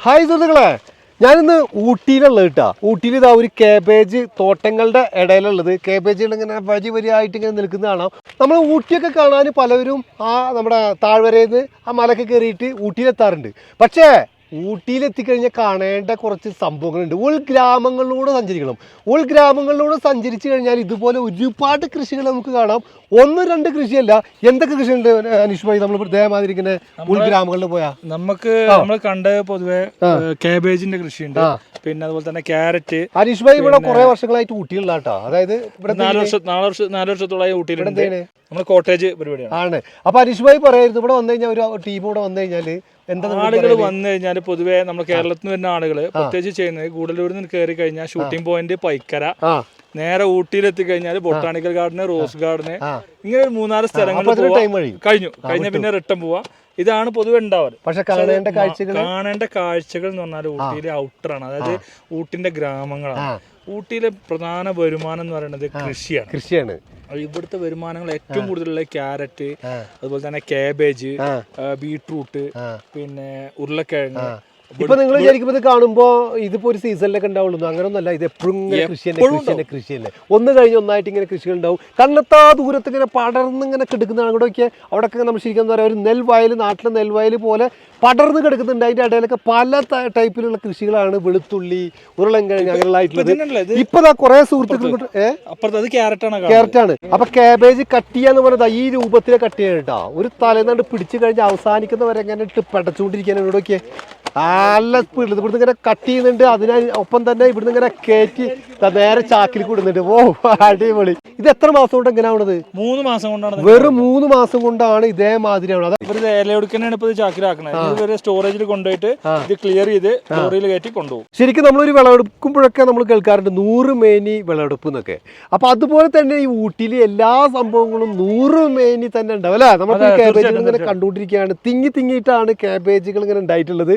Hi സുഹൃത്തുക്കളെ ഞാനിന്ന് ഊട്ടിയിലുള്ള കേട്ടാ. ഊട്ടിയിൽ ഇതാ ഒരു കേബേജ് തോട്ടങ്ങളുടെ ഇടയിലുള്ളത്. കാബേജുകൾ ഇങ്ങനെ വരി വരിയായിട്ട് ഇങ്ങനെ നിൽക്കുന്ന കാണാം. നമ്മൾ ഊട്ടിയൊക്കെ കാണാൻ പലവരും ആ നമ്മുടെ താഴ്വരയിൽ നിന്ന് ആ മലയൊക്കെ കയറിയിട്ട് ഊട്ടിയിലെത്താറുണ്ട്. പക്ഷേ ഊട്ടിയിൽ എത്തിക്കഴിഞ്ഞാൽ കാണേണ്ട കുറച്ച് സംഭവങ്ങളുണ്ട്. ഉൾഗ്രാമങ്ങളിലൂടെ സഞ്ചരിക്കണം. ഉൾഗ്രാമങ്ങളിലൂടെ സഞ്ചരിച്ചു കഴിഞ്ഞാൽ ഇതുപോലെ ഒരുപാട് കൃഷികൾ നമുക്ക് കാണാം. ഒന്ന് രണ്ട് കൃഷിയല്ല എന്തൊക്കെ കൃഷിയുണ്ട് അനീഷ് ഭായി? നമ്മൾ പ്രത്യേകമാതിരി ഇങ്ങനെ ഉൾഗ്രാമങ്ങളിൽ പോയാ? നമുക്ക് നമ്മൾ കണ്ട പൊതുവെ കാബേജിന്റെ കൃഷിയുണ്ട്. പിന്നെ അതുപോലെ തന്നെ ക്യാരറ്റ് അനീഷ് ഭായി ഇവിടെ കുറെ വർഷങ്ങളായിട്ട് ഊട്ടിയുള്ള കേട്ടോ അതായത് ഇവിടെ നാല് വർഷം നാല് വർഷം നാല് വർഷത്തോളമായി ഊട്ടിയിലുണ്ട്. നമ്മൾ കോട്ടേജ് പരിപാടിയാണ്. ആണ്. അപ്പൊ അനീഷ് ഭായി പറയായിരുന്നു ഇവിടെ വന്നു കഴിഞ്ഞാൽ ഒരു ടീം ഇവിടെ വന്നു നിങ്ങൾ ആളുകൾ? വന്നു കഴിഞ്ഞാൽ പൊതുവെ നമ്മൾ കേരളത്തിൽ നിന്ന് വരുന്ന ആളുകൾ പ്രത്യേകിച്ച് ചെയ്യുന്നത് ഗൂഡല്ലൂരിൽ നിന്ന് കയറി കഴിഞ്ഞാൽ ഷൂട്ടിംഗ് പോയിന്റ് പൈക്കര നേരെ ഊട്ടിയിൽ എത്തിക്കഴിഞ്ഞാൽ ബൊട്ടാണിക്കൽ ഗാർഡന് റോസ് ഗാർഡന് ഇങ്ങനെ ഒരു മൂന്നാൽ സ്ഥലങ്ങൾ സ്ഥലങ്ങളിൽ കഴിഞ്ഞു. കഴിഞ്ഞ പിന്നെ റിട്ടേൺ പോവാ. ഇതാണ് പൊതുവെ ഉണ്ടാവാറ് പക്ഷെ കാണേണ്ട കാഴ്ചകൾ കാണേണ്ട കാഴ്ചകൾ എന്ന് പറഞ്ഞാൽ ഊട്ടിയിലെ ഔട്ടറാണ് അതായത് ഊട്ടിന്റെ ഗ്രാമങ്ങളാണ്. ഊട്ടിയിലെ പ്രധാന വരുമാനം എന്ന് പറയുന്നത് കൃഷിയാണ്. കൃഷിയാണ്. ഇവിടുത്തെ വരുമാനങ്ങൾ ഏറ്റവും കൂടുതലുള്ള ക്യാരറ്റ് അതുപോലെ തന്നെ കാബേജ് ബീറ്റ്റൂട്ട് ബീട്രൂട്ട് പിന്നെ ഉരുളക്കിഴങ്ങ് ഇപ്പൊ നിങ്ങൾ വിചാരിക്കുമ്പോൾ ഇത് കാണുമ്പോ ഇതിപ്പോ ഒരു സീസണിലൊക്കെ ഉണ്ടാവുള്ളൂ. അങ്ങനൊന്നല്ല ഇത് എപ്പോഴും ഇങ്ങനെ കൃഷി തന്നെ കൃഷി തന്നെ കൃഷി തന്നെ ഒന്ന് കഴിഞ്ഞ് ഒന്നായിട്ട് ഇങ്ങനെ കൃഷികൾ ഉണ്ടാവും. കണ്ണെത്താ ദൂരത്ത് ഇങ്ങനെ പടർന്ന് ഇങ്ങനെ കിടക്കുന്നതാണ്. ഇവിടെ ഒക്കെ അവിടെ നമ്മൾ ശരിക്കും എന്താ പറയുക ഒരു നെൽവയൽ നാട്ടിലെ നെൽവയൽ പോലെ പടർന്ന് കിടക്കുന്നുണ്ട്. അതിന്റെ ഇടയിലൊക്കെ പല ടൈപ്പിലുള്ള കൃഷികളാണ് വെളുത്തുള്ളി ഉരുളൻകിഴങ്ങ് അങ്ങനെയുള്ളതായിട്ടുള്ളത് ഇപ്പൊ കുറെ സുഹൃത്തുക്കൾ ഏഹ് ആണ് അപ്പൊ കാബേജ് കട്ട് ചെയ്യാന്ന് പറഞ്ഞത് ഈ രൂപത്തിൽ കട്ട് ചെയ്യാൻ കേട്ടോ. ഒരു തലേന്നാണ്ട് പിടിച്ചു കഴിഞ്ഞ് അവസാനിക്കുന്നവരെ എങ്ങനെ ഇട്ട് പടച്ചുകൊണ്ടിരിക്കാൻ ഇവിടെ നോക്കിയേ. നല്ല സ്പീഡിൽ ഇവിടുന്ന് ഇങ്ങനെ കട്ട് ചെയ്യുന്നുണ്ട്. അതിന് ഒപ്പം തന്നെ ഇവിടുന്ന് ഇങ്ങനെ കയറ്റി നേരെ ചാക്കിൽ കൊടുക്കുന്നുണ്ട് ഓ അടിപൊളി. ഇത് എത്ര മാസം കൊണ്ട് എങ്ങനെ ആവണത്? മൂന്ന് മാസം കൊണ്ടാണ് വെറും മൂന്ന് മാസം കൊണ്ടാണ് ഇതേമാതിരി ആവണത്. ഇവർ ഇലയൊടുക്കനാണ് ഇപ്പൊ ഇവർ സ്റ്റോറേജിൽ കൊണ്ടുപോയിട്ട് ഇത് ക്ലിയർ ചെയ്ത് ലോറിയിൽ കയറ്റി കൊണ്ടുപോകും. ശരിക്കും നമ്മളൊരു വിളവെടുക്കുമ്പോഴൊക്കെ നമ്മൾ കേൾക്കാറുണ്ട് നൂറ് മേനി വിളവെടുപ്പ് എന്നൊക്കെ. അപ്പൊ അതുപോലെ തന്നെ ഈ ഊട്ടിയിൽ എല്ലാ സംഭവങ്ങളും നൂറ് മേനി തന്നെ ഉണ്ടാവും അല്ലെ? നമ്മൾ കേബേജ് കാബേജുകൾ ഇങ്ങനെ കണ്ടുകൊണ്ടിരിക്കുകയാണ് തിങ്ങി തിങ്ങിയിട്ടാണ് കാബേജുകൾ ഇങ്ങനെ ഉണ്ടായിട്ടുള്ളത്.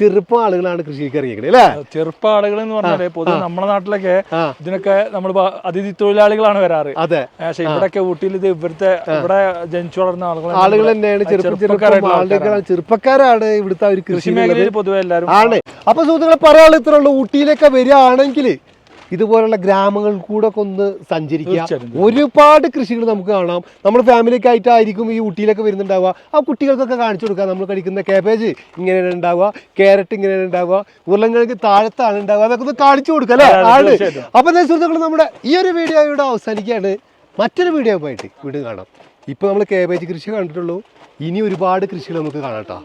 ചെറുപ്പം ആളുകളാണ് കൃഷിക്ക് ഇറങ്ങിയിരിക്കുന്നത് അല്ലേ? ചെറുപ്പ ആളുകൾ എന്ന് പറഞ്ഞാൽ പൊതുവെ നമ്മുടെ നാട്ടിലൊക്കെ ഇതിനൊക്കെ നമ്മൾ അതിഥി തൊഴിലാളികളാണ് വരാറ്. അതെ. പക്ഷെ ഇവിടെയൊക്കെ ഊട്ടിയിൽ ഇത് ഇവിടുത്തെ ഇവിടെ ജനിച്ചു വളർന്ന ആളുകൾ ആളുകൾ തന്നെയാണ് ചെറുപ്പം ചെറുപ്പം ചെറുപ്പക്കാരാണ് ഇവിടുത്തെ ഒരു കൃഷി മേഖലയിൽ പൊതുവെ എല്ലാവരും ആണ്. അപ്പൊ സുഹൃത്തുക്കളെ പറയാനുള്ള ഇത്രയുള്ള ഊട്ടിയിലൊക്കെ വരികയാണെങ്കിൽ ഇതുപോലുള്ള ഗ്രാമങ്ങളിൽ കൂടെ ഒക്കെ ഒന്ന് സഞ്ചരിക്കുക. ഒരുപാട് കൃഷികൾ നമുക്ക് കാണാം. നമ്മൾ ഫാമിലിയൊക്കെ ആയിട്ടായിരിക്കും ഈ ഊട്ടിയിലൊക്കെ വരുന്നുണ്ടാവുക. ആ കുട്ടികൾക്കൊക്കെ കാണിച്ചു കൊടുക്കുക. നമ്മൾ കഴിക്കുന്ന കാബേജ് ഇങ്ങനെ ഉണ്ടാവുക. ക്യാരറ്റ് ഇങ്ങനെ ഉണ്ടാവുക. ഉരുളങ്കിഴങ്ങ് താഴത്താണ് ഉണ്ടാവുക. അതൊക്കെ ഒന്ന് കാണിച്ചു കൊടുക്കുക അല്ലേ? ആണ് അപ്പം സുഹൃത്തുക്കൾ നമ്മുടെ ഈ ഒരു വീഡിയോ ഇവിടെ അവസാനിക്കുകയാണ്. മറ്റൊരു വീഡിയോ പോയിട്ട് വീണ്ടും കാണാം. ഇപ്പൊ നമ്മൾ കാബേജ് കൃഷി കണ്ടിട്ടുള്ളൂ. ഇനി ഒരുപാട് കൃഷികൾ നമുക്ക് കാണാം കേട്ടോ.